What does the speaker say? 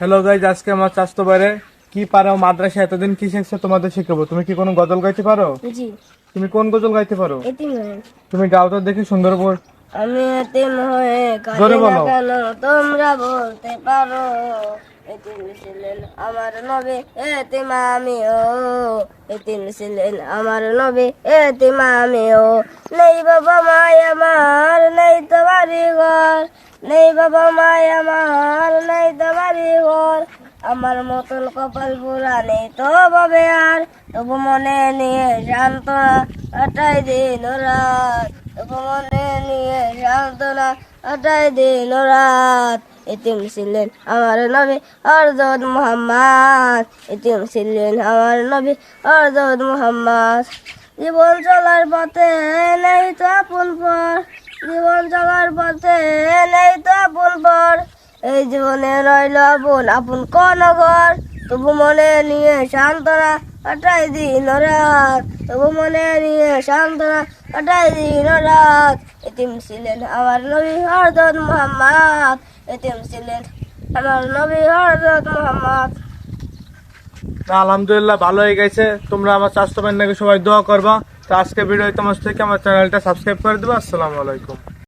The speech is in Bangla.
হ্যালো গাইজ আজকে আমার চাষতো বাইরে কি পারো মাদ্রাসা এতদিন কি শিখছো তোমাদের শিখাবো। তুমি কি কোনো গজল গাইতে পারো? জি। তুমি কোন গজল গাইতে পারো? তুমি গাও তো দেখি সুন্দর বল আমি এতিম হয়ে কাঁদি না। কেন তোমরা বলতে পারো? এতিম ছিলেন আমার নবী এতিম আমিও এতিম ছিলেন আমার নবী এতিম আমিও নেই বাবা মাই আমার নেই তো বাড়ি ঘর নেই বাবা মাই আমার নেই তো বাড়ি ঘর আমার মতন কপাল পুরা নেই তো ভাবে আর তবু মনে নিয়ে সান্ত্বনা কাটাই দিন রাত। তবু মনে নিয়ে সান্ত্বনা কাটাই দিন রাত। এতিম ছিলেন আমার নবী অর্জত মোহাম্মদ। এতিম ছিলেন আমার নবী অর্জত মোহাম্মদ। জীবন চলার পথে নেই তো আপন পর। জীবন চলার পথে এই জীবনে রইল আপন আপন কোন ঘর? তবু মনে নিয়ে সান্ত্বনা কাটাই দিন রাত। তবু মনে নিয়ে সান্ত্বনা কাটাই দিন রাত। এতিম ছিলেন আমার নবী হরদত মোহাম্মদ। এতিম ছিলেন আমার নবী হরদত মোহাম্মদ। আলহামদুলিল্লাহ, ভালো হয়ে গেছে। তোমরা আমার বাইরে নাকি সবাই দোয়া করবা। তো আজকে ভিডিও তোমার থেকে আমার চ্যানেলটা সাবস্ক্রাইব করে দেবো। আসসালামু আলাইকুম।